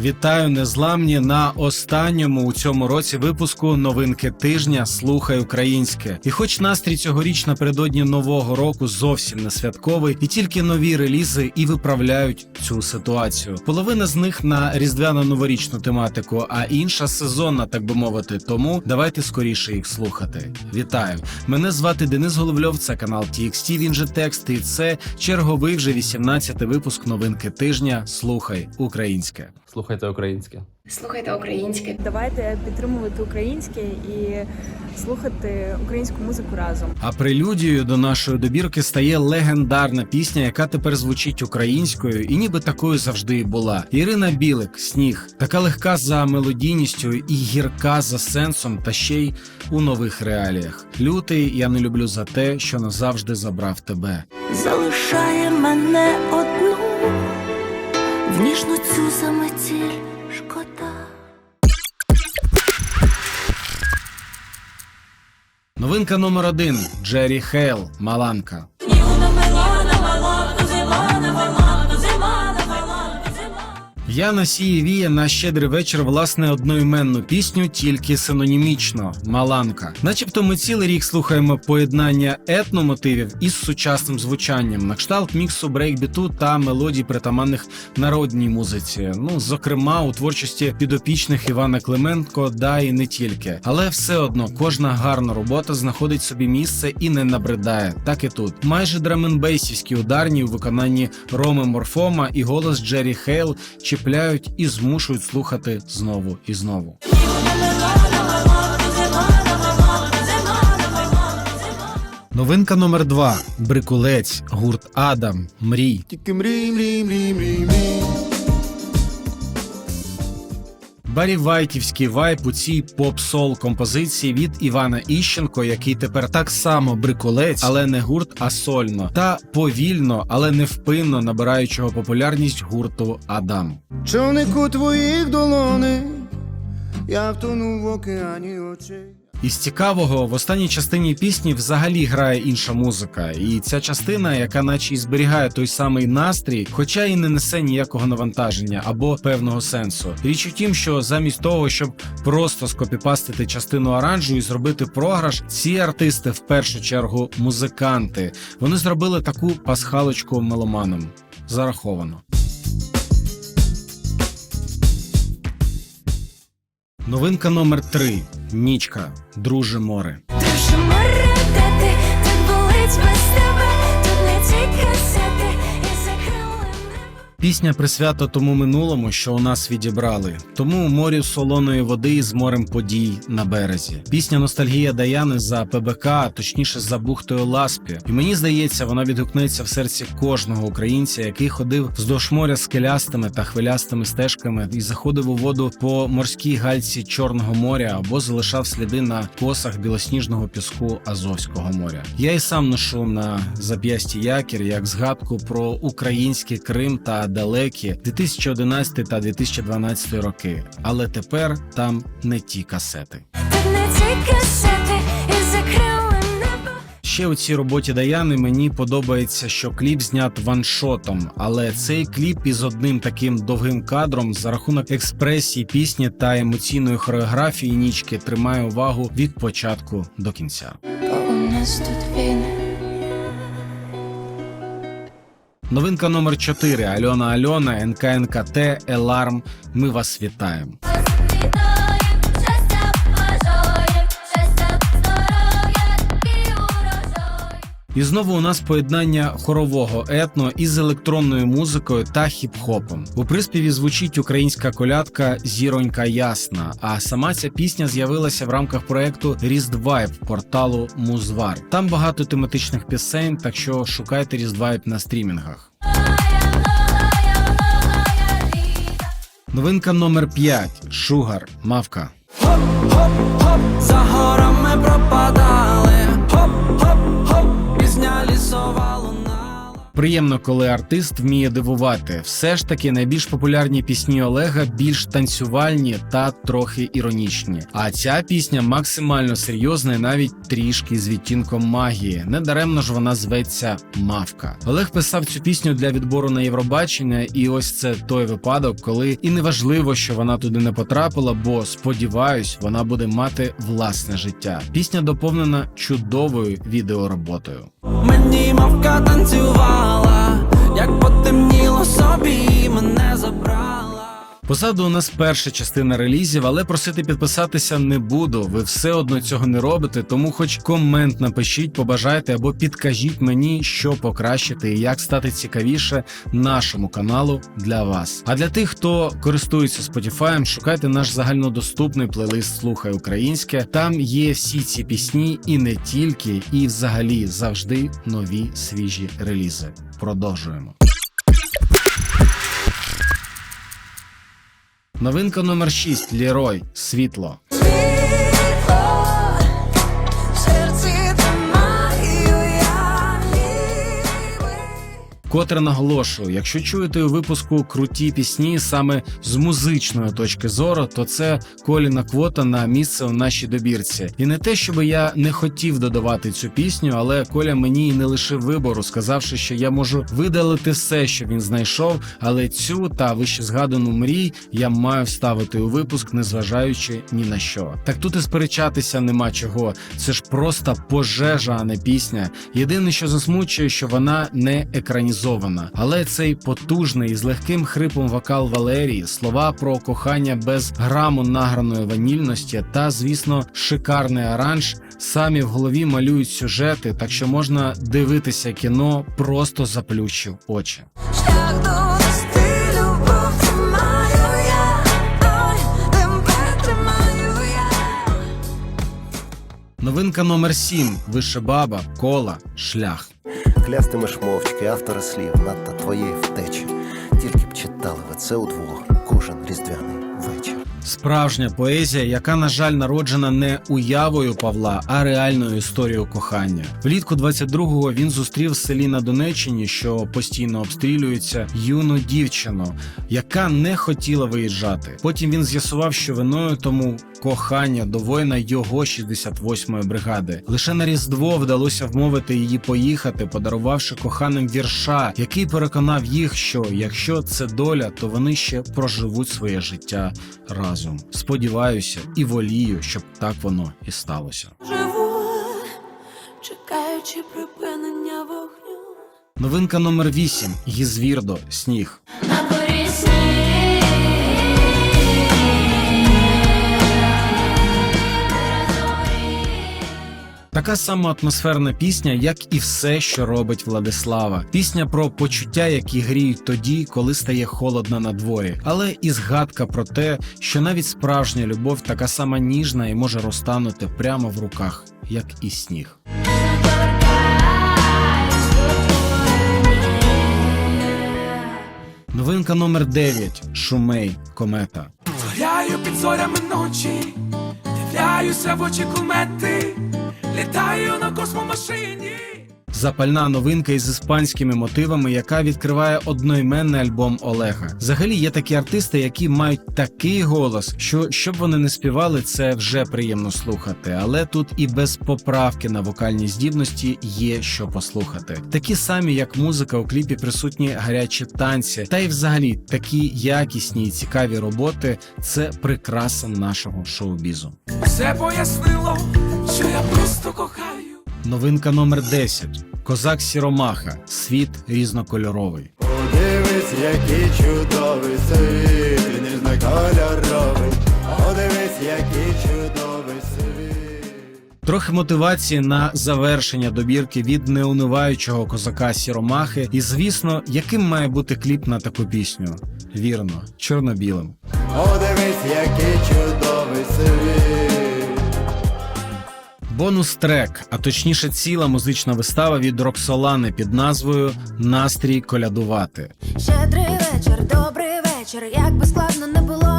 Вітаю незламні на останньому у цьому році випуску новинки тижня Слухай українське. І хоч настрій цьогоріч напередодні нового року зовсім не святковий, і тільки нові релізи і виправляють цю ситуацію. Половина з них на різдвяно-новорічну тематику, а інша сезонна, так би мовити. Тому давайте скоріше їх слухати. Вітаю! Мене звати Денис Головльов. Це канал TXT, Він же текст, і це черговий вже 18-й випуск новинки тижня. Слухай українське. Слухайте українське. Слухайте українське. Давайте підтримувати українське і слухати українську музику разом. А прелюдією до нашої добірки стає легендарна пісня, яка тепер звучить українською, і ніби такою завжди і була. Ірина Білик, сніг, така легка за мелодійністю і гірка за сенсом, та ще й у нових реаліях. Лютий я не люблю за те, що назавжди забрав тебе. залишає мене одну в ніжну цю заметіль шкода. Новинка номер один Джері Хейл, Маланка. Я на сії віє на щедрий вечір власне одноіменну пісню, тільки синонімічно Маланка. Начебто ми цілий рік слухаємо поєднання етномотивів із сучасним звучанням, на кшталт міксу брейкбіту та мелодій притаманних народній музиці. Ну зокрема у творчості підопічних Івана Клименко, да і не тільки. Але все одно кожна гарна робота знаходить собі місце і не набридає. Так і тут. Майже драменбейсівські ударні у виконанні Роми Морфома і голос Джері Хейл чіпляють і змушують слухати знову і знову. Новинка номер два Брикулець, гурт Адам, Мрій. Тільки мрій, мрій, мрій, мрій, мрій. Барі вайп у цій поп-сол композиції від Івана Іщенко, який тепер так само брикулець, але не гурт, а сольно, та повільно, але невпинно набираючого популярність гурту Адам. Човнику твоїх долони, я втонув в океані очей. Із цікавого в останній частині пісні взагалі грає інша музика, і ця частина, яка наче і зберігає той самий настрій, хоча і не несе ніякого навантаження або певного сенсу. Річ у тім, що замість того, щоб просто скопіпастити частину аранжу і зробити програш, ці артисти в першу чергу музиканти. Вони зробили таку пасхалочку меломанам. Зараховано. Новинка номер 3 Нічка. Друже море. Друже море, Пісня присвята тому минулому, що у нас відібрали, тому морю солоної води з морем подій на березі. Пісня Ностальгія Даяни за ПБК, а точніше за бухтою Ласпі. І мені здається, вона відгукнеться в серці кожного українця, який ходив вздовж моря скелястими та хвилястими стежками і заходив у воду по морській гальці Чорного моря або залишав сліди на косах білосніжного піску Азовського моря. Я і сам ношу на зап'ясті якір як згадку про український Крим та далекі 2011 та 2012 роки. Але тепер там не ті касети. Не ті касети і закрили. Ще у цій роботі Даяни мені подобається, що кліп знят ваншотом, але цей кліп із одним таким довгим кадром за рахунок експресії пісні та емоційної хореографії нічки тримає увагу від початку до кінця. Бо у нас тут війни. Новинка номер 4 Альона Альона, НКНКТ, Еларм. Ми вас вітаємо. І знову у нас поєднання хорового етно із електронною музикою та хіп-хопом. У приспіві звучить українська колядка Зіронька Ясна. А сама ця пісня з'явилася в рамках проекту Різдвайб порталу Музвар. Там багато тематичних пісень, так що шукайте Різдвайб на стрімінгах. Новинка номер 5 Шугар Мавка. Хоп, хоп, хоп, За горами пропадали, хоп-хоп-хоп, пісня лісова. Приємно, коли артист вміє дивувати. Все ж таки найбільш популярні пісні Олега більш танцювальні та трохи іронічні. А ця пісня максимально серйозна і навіть трішки з відтінком магії. Недаремно ж вона зветься Мавка. Олег писав цю пісню для відбору на Євробачення, і ось це той випадок, коли і неважливо, що вона туди не потрапила, бо сподіваюсь, вона буде мати власне життя. Пісня доповнена чудовою відеороботою. Мені мавка танцювала, як Позаду у нас перша частина релізів, але просити підписатися не буду. Ви все одно цього не робите, тому хоч комент напишіть, побажайте або підкажіть мені, що покращити і як стати цікавіше нашому каналу для вас. А для тих, хто користується Spotify, шукайте наш загальнодоступний плейлист Слухай українське. Там є всі ці пісні і не тільки, і взагалі завжди нові свіжі релізи. Продовжуємо. Новинка номер 6 Лірой Світло. Котре наголошую, якщо чуєте у випуску круті пісні саме з музичної точки зору, то це коліна квота на місце у нашій добірці. І не те, щоб я не хотів додавати цю пісню, але Коля мені не лишив вибору, сказавши, що я можу видалити все, що він знайшов, але цю та вище згадану мрій я маю вставити у випуск, незважаючи ні на що. Так тут і сперечатися нема чого. Це ж просто пожежа, а не пісня. Єдине, що засмучує, що вона не екранізована. Але цей потужний з легким хрипом вокал Валерії, слова про кохання без граму награної ванільності та, звісно, шикарний аранж самі в голові малюють сюжети, так що можна дивитися кіно, просто заплющив очі. Новинка номер 7 Вишебаба, кола, шлях. Клястимеш мовчки автора слів надто твоєї втечі. Тільки б читали ви це удвох кожен різдвяний. Справжня поезія, яка, на жаль, народжена не уявою Павла, а реальною історією кохання. Влітку 22-го він зустрів в селі на Донеччині, що постійно обстрілюється, юну дівчину, яка не хотіла виїжджати. Потім він з'ясував, що виною тому кохання до воїна його 68-ї бригади. Лише на Різдво вдалося вмовити її поїхати, подарувавши коханим вірша, який переконав їх, що якщо це доля, то вони ще проживуть своє життя разом. Сподіваюся і волію, щоб так воно і сталося. Живу, чекаючи припинення вогню. Новинка номер 8 Гізвірдо Сніг. Така сама атмосферна пісня, як і все, що робить Владислава. Пісня про почуття, які гріють тоді, коли стає холодно на дворі, але і згадка про те, що навіть справжня любов така сама ніжна і може розтанути прямо в руках, як і сніг. Новинка номер 9 Шумей Комета. Гуляю під зорями ночі, дивляюся в очі кумети, літаю на космомашині. Запальна новинка із іспанськими мотивами, яка відкриває одноіменний альбом Олега. Взагалі є такі артисти, які мають такий голос, що щоб вони не співали, це вже приємно слухати. Але тут і без поправки на вокальні здібності є що послухати. Такі самі, як музика у кліпі, присутні гарячі танці, та й взагалі такі якісні і цікаві роботи це прикраса нашого шоу-бізу. Все пояснило, що я просто кохаю. Новинка номер 10 Козак Сіромаха. Світ різнокольоровий. Подивись, який чудовий світ, ніжно-кольоровий. Подивись, який чудовий світ. Трохи мотивації на завершення добірки від неуниваючого козака Сіромахи, і звісно, яким має бути кліп на таку пісню. Вірно, чорно-білим. Подивись, який чудовий Бонус трек, а точніше, ціла музична вистава від Роксолани під назвою Настрій колядувати. Щедрий вечір, добрий вечір. Як би складно не було.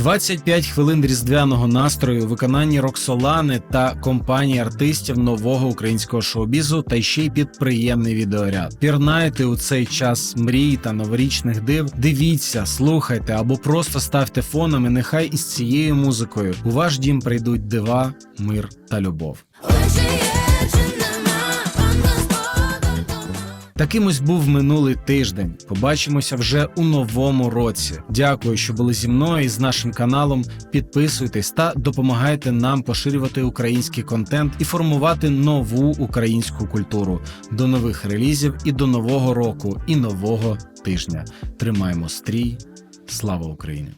25 хвилин різдвяного настрою, виконанні Роксолани та компанії артистів нового українського шоу-бізу та ще й під приємний відеоряд. Пірнайте у цей час мрій та новорічних див. Дивіться, слухайте або просто ставте фоном, і нехай із цією музикою у ваш дім прийдуть дива, мир та любов. Таким ось був минулий тиждень. Побачимося вже у новому році. Дякую, що були зі мною і з нашим каналом. Підписуйтесь та допомагайте нам поширювати український контент і формувати нову українську культуру до нових релізів і до нового року і нового тижня. Тримаємо стрій. Слава Україні!